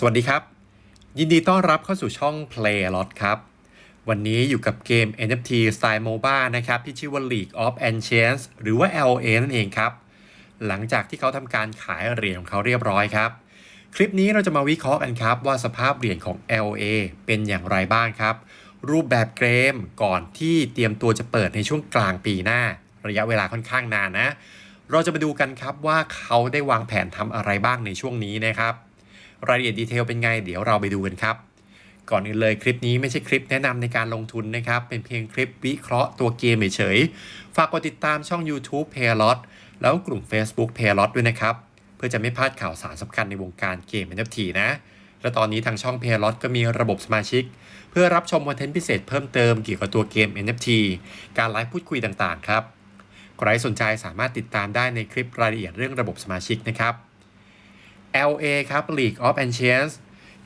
สวัสดีครับ ยินดีต้อนรับเข้าสู่ช่อง Play a Lot ครับ วันนี้อยู่กับเกม NFT สไตล์ MOBA นะครับ ที่ชื่อว่า League of Ancients หรือว่า LA นั่นเองครับ หลังจากที่เขาทำการขายเหรียญของเขาเรียบร้อยครับ คลิปนี้เราจะมาวิเคราะห์กันครับ ว่าสภาพเหรียญของ LA เป็นอย่างไรบ้างครับ รูปแบบเกมก่อนที่เตรียมตัวจะเปิดในช่วงกลางปีหน้า ระยะเวลาค่อนข้างนานนะ เราจะมาดูกันครับว่าเขาได้วางแผนทำอะไรบ้างในช่วงนี้นะครับ รายละเอียดดีเทลเป็นไง เดี๋ยวเราไปดูกันครับก่อนอื่นเลยคลิปนี้ไม่ใช่คลิปแนะนำในการลงทุนนะครับ เป็นเพียงคลิปวิเคราะห์ตัวเกมเฉยๆฝากกดติดตามช่อง YouTube p a y l o t แล้วกลุ่ม Facebook p a y l o t ด้วยนะครับ เพื่อจะไม่พลาดข่าวสารสำคัญในวงการเกม NFT นะ และตอนนี้ทางช่อง p a y l o t ก็มีระบบสมาชิก เพื่อรับชมคอนเทนต์พิเศษเพิ่มเติมเกี่ยวกับตัวเกม NFT การไลฟ์พูดคุยต่างๆ ครับใครสนใจสามารถติดตามได้ในคลิปรายละเอียดเรื่องระบบสมาชิกนะครับ LA ครับ League of Ancients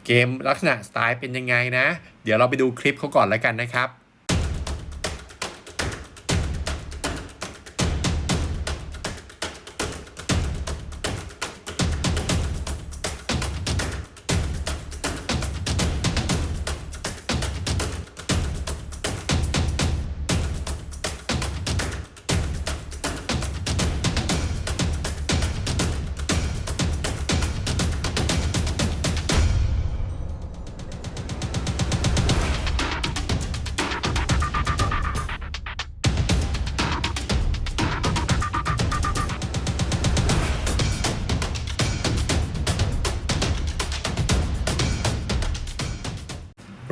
เกมลักษณะสไตล์เป็นยังไงนะ เดี๋ยวเราไปดูคลิปเขาก่อนแล้วกันนะครับ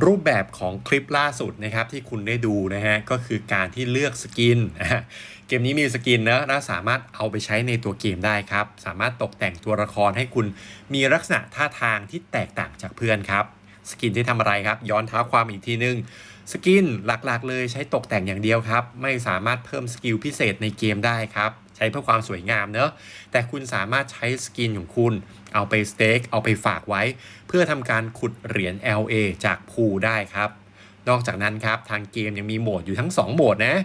รูปแบบของคลิปล่าสุดนะครับที่คุณได้ดูนะฮะก็คือการที่เลือกสกิน เกมนี้มีสกินนะและสามารถเอาไปใช้ในตัวเกมได้ครับ สามารถตกแต่งตัวละครให้คุณมีลักษณะท่าทางที่แตกต่างจากเพื่อนครับ สกินที่ทำอะไรครับ ย้อนเท้าความอีกทีนึงสกินหลักๆ เลยใช้ตกแต่งอย่างเดียวครับ ไม่สามารถเพิ่มสกิลพิเศษในเกมได้ครับ ใช้เพื่อความสวยงามเนอะแต่คุณสามารถใช้สกินของคุณ เอาไปสเต็กเอาไปฝากไว้ เพื่อทำการขุดเหรียญ LA จากพูได้ครับ นอกจากนั้นครับทางเกมยังมีโหมดอยู่ทั้ง 2 โหมดนะ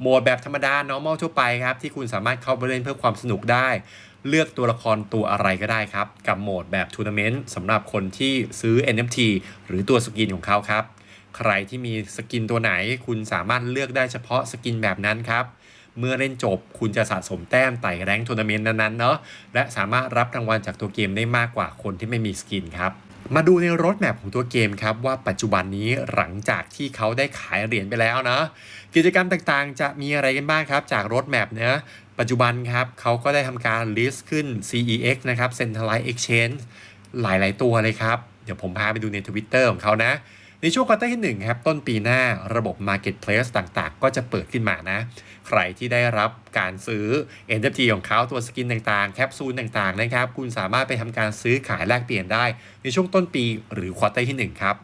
โหมดแบบธรรมดา normal ทั่วไปครับ ที่คุณสามารถเข้าไปเล่นเพื่อความสนุกได้ เลือกตัวละครตัวอะไรก็ได้ครับ กับโหมดแบบทัวร์นาเมนต์สำหรับคนที่ซื้อ NFT หรือตัวสกินของเขาครับ ใครที่มีสกินตัวไหน คุณสามารถเลือกได้เฉพาะสกินแบบนั้นครับ เมื่อเล่นจบคุณจะสะสมแต้มไต่แรงทัวร์นาเมนต์นั้นๆเนาะและสามารถรับรางวัลจากตัวเกมได้มากกว่าคนที่ไม่มีสกินครับมาดูในรถแมพของตัวเกมครับ ว่าปัจจุบันนี้หลังจากที่เขาได้ขายเหรียญไปแล้วนะกิจกรรมต่างๆ จะมีอะไรกันบ้างครับ จากรถแมพเนะปัจจุบันครับเขาก็ได้ทำการ list ขึ้น CEX นะครับ Centralized Exchange หลายๆตัวเลยครับ เดี๋ยวผมพาไปดูใน Twitter ของเขานะ ในช่วงควอเตอร์ที่ 1 ครับ ต้นปีหน้าระบบ Marketplace ต่างๆ ก็จะเปิดขึ้นมานะ ใครที่ได้รับการซื้อ NFT ของเขาตัวสกินต่างๆ แคปซูลต่างๆ นะครับ คุณสามารถไปทำการซื้อขายแลกเปลี่ยนได้ ในช่วงต้นปีหรือควอเตอร์ที่ 1 ครับ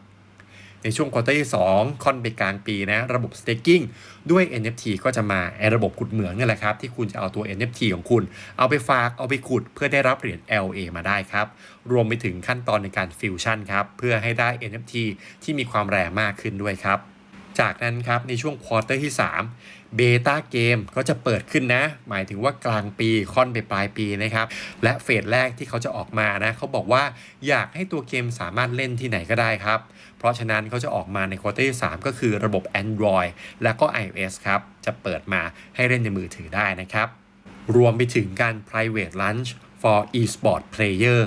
ในช่วงควอเตอร์ที่2ค่อนไปกลางปีนะระบบ staking ด้วย NFT ก็จะมาไอระบบขุดเหมืองนี่แหละครับ ที่คุณจะเอาตัว NFT ของคุณ เอาไปฝากเอาไปขุดเพื่อได้รับเหรียญ LA มาได้ครับ รวมไปถึงขั้นตอนในการฟิวชั่นครับ เพื่อให้ได้ NFT ที่มีความแรงมากขึ้นด้วยครับ จากนั้นครับในช่วงควอเตอร์ที่3เบต้าเกมก็จะเปิดขึ้นนะ หมายถึงว่ากลางปีค่อนไปปลายปีนะครับ และเฟสแรกที่เขาจะออกมานะเขาบอกว่าอยากให้ตัวเกมสามารถเล่นที่ไหนก็ได้ครับ เพราะฉะนั้นเขาจะออกมาในควอเตอร์ที่3ก็คือระบบ Android และก็ iOS ครับจะเปิดมาให้เล่นในมือถือได้นะครับ รวมไปถึงการ private lunch for e-sport player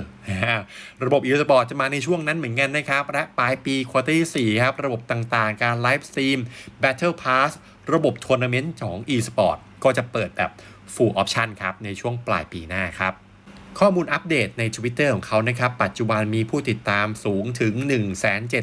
ระบบ e-sport จะมาในช่วงนั้นเหมือนกันนะครับ และปลายปีควอเตอร์ที่4ครับ ระบบต่างๆ การไลฟ์สตรีม Battle Pass ระบบทัวร์นาเมนต์ของ e-sport ก็จะเปิดแบบ full option ครับ ในช่วงปลายปีหน้าครับข้อมูลอัปเดตใน Twitter ของเขานะครับ ปัจจุบันมีผู้ติดตามสูงถึง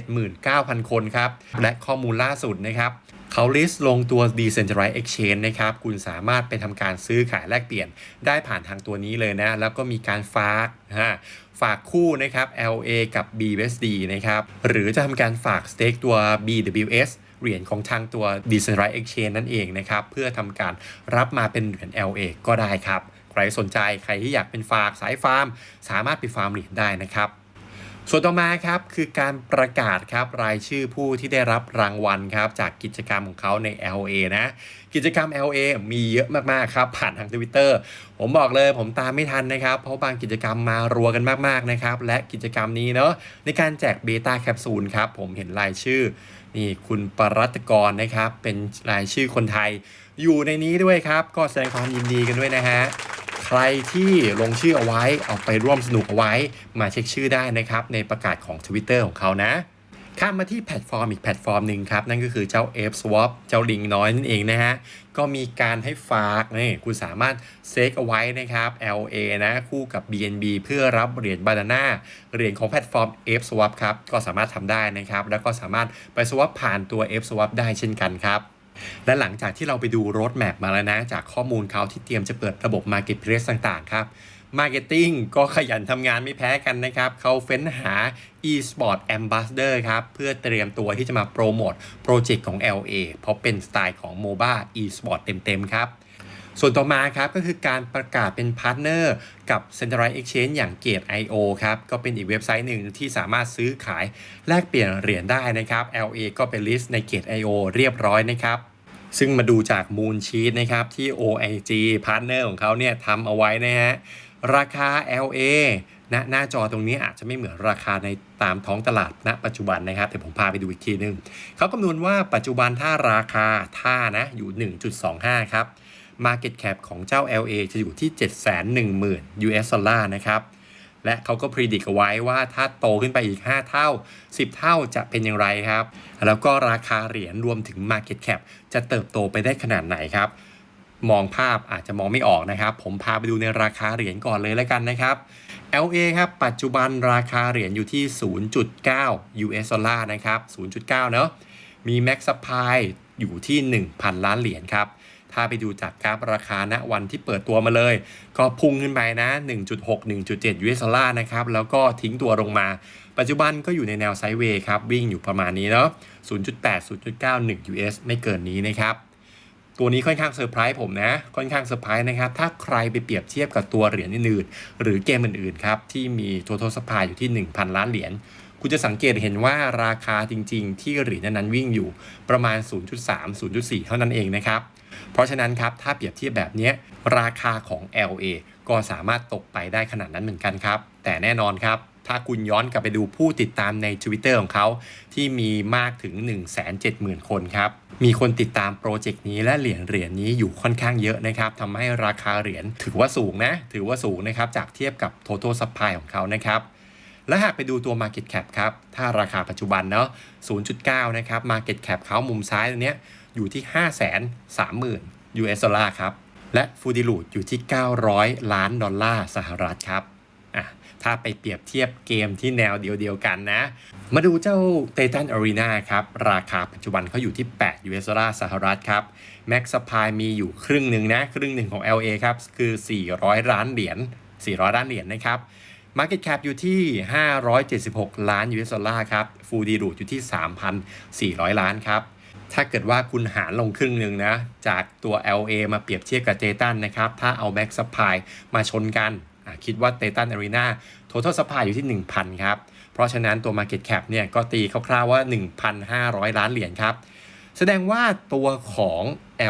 179,000 คนครับ และข้อมูลล่าสุดนะครับ เขาลิสต์ลงตัว Decentralized Exchange นะครับ คุณสามารถไปทำการซื้อขายแลกเปลี่ยนได้ผ่านทางตัวนี้เลยนะ แล้วก็มีการฝากฮะฝากคู่นะครับ LA กับ BUSD นะครับ หรือจะทำการฝากสเต็กตัว BWS เหรียญของทางตัว Decentralized Exchange นั่นเองนะครับ เพื่อทำการรับมาเป็นเหรียญ LA ก็ได้ครับ ใครสนใจใครที่อยากเป็นฝากสายฟาร์ม สามารถไปฟาร์มเหรียญได้นะครับ ส่วนต่อมาครับคือการประกาศครับรายชื่อผู้ที่ได้รับรางวัลครับจากกิจกรรมของเขาใน LA นะกิจกรรม LA มีเยอะมากๆครับผ่านทาง Twitter ผมบอกเลยผมตามไม่ทันนะครับ เพราะบางกิจกรรมมารัวกันมากๆนะครับและกิจกรรมนี้เนาะในการแจกเบต้าแคปซูลครับผมเห็นรายชื่อนี่คุณปรัตกรนะครับเป็นรายชื่อคนไทย อยู่ในนี้ด้วยครับ ก็แสดงความยินดีกันด้วยนะฮะ ใครที่ลงชื่อเอาไว้เอาไปร่วมสนุกเอาไว้ มาเช็คชื่อได้นะครับ ในประกาศของ Twitter ของเขานะข้ามมาที่แพลตฟอร์มอีกแพลตฟอร์มหนึ่งครับ นั่นก็คือเจ้า Ape Swap เจ้าลิงน้อยนั่นเองนะฮะ ก็มีการให้ฝากนี่คุณสามารถเซกเอาไว้นะครับ LA นะคู่กับ BNB เพื่อรับเหรียญบานาน่าเหรียญของแพลตฟอร์ม Ape Swap ครับ ก็สามารถทำได้นะครับ แล้วก็สามารถไป swap ผ่านตัว Ape Swap ได้เช่นกันครับ และหลังจากที่เราไปดูรถแมพมาแล้วนะ จากข้อมูลเขาที่เตรียมจะเปิดระบบ Marketplace ต่างๆ ครับ Marketing ก็ขยันทำงานไม่แพ้กันนะครับ เขาเฟ้นหา e-sport ambassador ครับ เพื่อเตรียมตัวที่จะมาโปรโมทโปรเจกต์ของ LA เพราะเป็นสไตล์ของ MOBA e-sport เต็มๆ ครับส่วนต่อมาครับก็คือการประกาศเป็นพาร์ทเนอร์กับ Centralized Exchange อย่าง Gate.io ครับ ก็เป็นอีกเว็บไซต์หนึ่งที่สามารถซื้อขายแลกเปลี่ยนเหรียญได้นะครับ LA ก็เป็นลิสต์ใน Gate.io เรียบร้อยนะครับ ซึ่งมาดูจาก Moon Sheet นะครับที่ OIG พาร์ทเนอร์ของเขาเนี่ยทำเอาไว้นะฮะ ราคา LA ณหน้าจอตรงนี้อาจจะไม่เหมือนราคาในตามท้องตลาดณ ปัจจุบันนะครับแต่ผมพาไปดูอีกทีหนึงเขาคำนวณว่าปัจจุบันถ้าราคาท่านะอยู่ 1.25 ครับ Market Cap ของเจ้า LA จะอยู่ที่ 710,000 US ดอลลาร์นะครับ และเขาก็พ r e d i c t เอาไว้ว่าถ้าโตขึ้นไปอีก 5 เท่า 10 เท่าจะเป็นอย่างไรครับ แล้วก็ราคาเหรียญรวมถึง Market Cap จะเติบโตไปได้ขนาดไหนครับ มองภาพอาจจะมองไม่ออกนะครับ ผมพาไปดูในราคาเหรียญก่อนเลยแล้วกันนะครับ LA ครับ ปัจจุบันราคาเหรียญอยู่ที่ 0.9 US ดอลลาร์นะครับ 0.9 เนอะมี Max Supply อยู่ที่ 1,000 ล้านเหรียญครับ ถ้าไปดูจากกราฟราคาณวันที่เปิดตัวมาเลย ก็พุ่งขึ้นไปนะ 1.6 1.7 US ดอลลาร์นะครับ แล้วก็ทิ้งตัวลงมา ปัจจุบันก็อยู่ในแนวไซด์เวย์ครับ วิ่งอยู่ประมาณนี้เนาะ 0.8 0.91 US ไม่เกินนี้นะครับ ตัวนี้ค่อนข้างเซอร์ไพรส์ผมนะ ค่อนข้างเซอร์ไพรส์นะครับ ถ้าใครไปเปรียบเทียบกับตัวเหรียญอื่นๆ หรือเกมอื่นๆครับ ที่มี total supply อยู่ที่ 1,000 ล้านเหรียญคุณจะสังเกตเห็นว่าราคาจริง ๆ ที่เหรียญนั้นวิ่งอยู่ประมาณ 0.3 0.4 เท่านั้นเองนะครับ เพราะฉะนั้นครับถ้าเปรียบเทียบแบบนี้ราคาของ LA ก็สามารถตกไปได้ขนาดนั้นเหมือนกันครับ แต่แน่นอนครับ ถ้าคุณย้อนกลับไปดูผู้ติดตามใน Twitter ของเขา ที่มีมากถึง 170,000 คนครับ มีคนติดตามโปรเจกต์นี้และเหรียญเหรียญนี้อยู่ค่อนข้างเยอะนะครับทำให้ราคาเหรียญถือว่าสูงนะ ถือว่าสูงนะครับจากเทียบกับ total supply ของเขานะครับ และหากไปดูตัว Market Cap ครับ ถ้าราคาปัจจุบันเนาะ 0.9 นะครับ Market Cap เขามุมซ้ายตรงนี้อยู่ที่ 530,000 US ดอลลาร์ครับ และฟูดิลูดอยู่ที่ 900 ล้านดอลลาร์สหรัฐครับอะถ้าไปเปรียบเทียบเกมที่แนวเดียวๆกันนะ มาดูเจ้า Titan Arena ครับ ราคาปัจจุบันเขาอยู่ที่ 8 US ดอลลาร์สหรัฐครับ Max Supply มีอยู่ครึ่งหนึ่งนะ ครึ่งหนึ่งของ LA ครับ คือ 400 ล้านเหรียญ400 ล้านเหรียญนะครับ Market Cap อยู่ที่ 576 ล้าน US ดอลลาร์ครับ Full d i l u t อยู่ที่ 3,400 ล้านครับ ถ้าเกิดว่าคุณหารลงครึ่งหนึ่งนะ จากตัว LA มาเปรียบเทียบกับเ t ตันนะครับ ถ้าเอา Max Supply มาชนกันคิดว่า t ตัน Arena Total Supply อยู่ที่ 1,000 ครับ เพราะฉะนั้นตัว Market Cap เนี่ยก็ตีคร่าวๆว่า 1,500 ล้านเหรียญครับ แสดงว่าตัวของ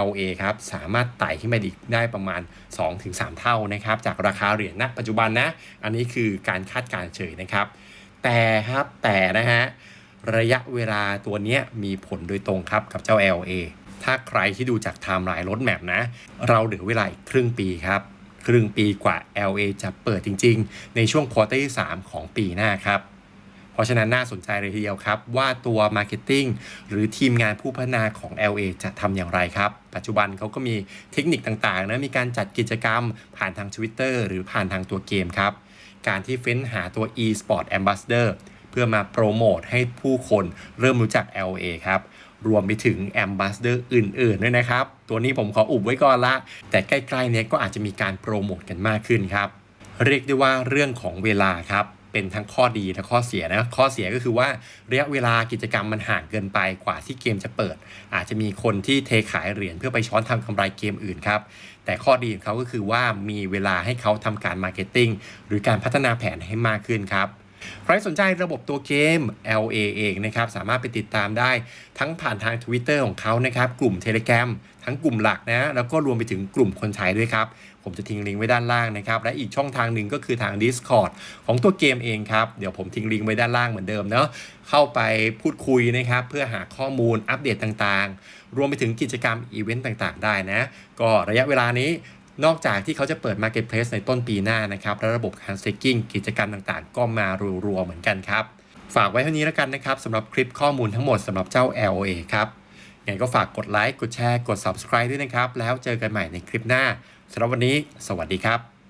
LA ครับสามารถไต่ขึ้นไปอีกได้ประมาณ 2-3 เท่านะครับ จากราคาเหรียญณปัจจุบันนะ อันนี้คือการคาดการเฉยนะครับ แต่ครับแต่นะฮะระยะเวลาตัวนี้มีผลโดยตรงครับกับเจ้า LA ถ้าใครที่ดูจากไทม์ไลน์รถแมพนะ เราเหลือเวลาอีกครึ่งปีครับครึ่งปีกว่า LA จะเปิดจริง ๆ ในช่วงควอเตอร์ที่3ของปีหน้าครับ เพราะฉะนั้นน่าสนใจเลยทีเดียวครับ ว่าตัว Marketing หรือทีมงานผู้พัฒนาของ LA จะทำอย่างไรครับ ปัจจุบันเขาก็มีเทคนิคต่างๆนะมีการจัดกิจกรรมผ่านทาง Twitter หรือผ่านทางตัวเกมครับ การที่เฟ้นหาตัว e-sport ambassador เพื่อมาโปรโมทให้ผู้คนเริ่มรู้จัก LA ครับรวมไปถึง Ambassador อื่นๆด้วยนะครับ ตัวนี้ผมขออุบไว้ก่อนละ แต่ใกล้ๆเนี้ยก็อาจจะมีการโปรโมทกันมากขึ้นครับ เรียกได้ว่าเรื่องของเวลาครับ เป็นทั้งข้อดีและข้อเสียนะข้อเสียก็คือว่าระยะเวลากิจกรรมมันห่างเกินไปกว่าที่เกมจะเปิด อาจจะมีคนที่เทขายเหรียญเพื่อไปช้อนทำกำไรเกมอื่นครับแต่ข้อดีของเขาก็คือว่ามีเวลาให้เขาทำการมาร์เก็ตติ้งหรือการพัฒนาแผนให้มากขึ้นครับ ใครสนใจระบบตัวเกม LA เองนะครับสามารถไปติดตามได้ทั้งผ่านทาง Twitter ของเขานะครับกลุ่ม Telegram ทั้งกลุ่มหลักนะแล้วก็รวมไปถึงกลุ่มคนใช้ด้วยครับ ผมจะทิ้งลิงก์ไว้ด้านล่างนะครับ และอีกช่องทางหนึ่งก็คือทาง Discord ของตัวเกมเองครับ เดี๋ยวผมทิ้งลิงก์ไว้ด้านล่างเหมือนเดิมเนาะเข้าไปพูดคุยนะครับเพื่อหาข้อมูลอัปเดตต่างๆ รวมไปถึงกิจกรรมอีเวนต์ต่างๆ ได้นะ ก็ระยะเวลานี้ นอกจากที่เขาจะเปิด Marketplace ในต้นปีหน้านะครับ และระบบการ staking กิจกรรมต่างๆ ก็มารัวๆเหมือนกันครับ ฝากไว้เท่านี้แล้วกันนะครับสำหรับคลิปข้อมูลทั้งหมดสำหรับเจ้า LOA ครับยังไงก็ฝากกดไลค์กดแชร์กด subscribe ด้วยนะครับ แล้วเจอกันใหม่ในคลิปหน้าสำหรับวันนี้ สวัสดีครับ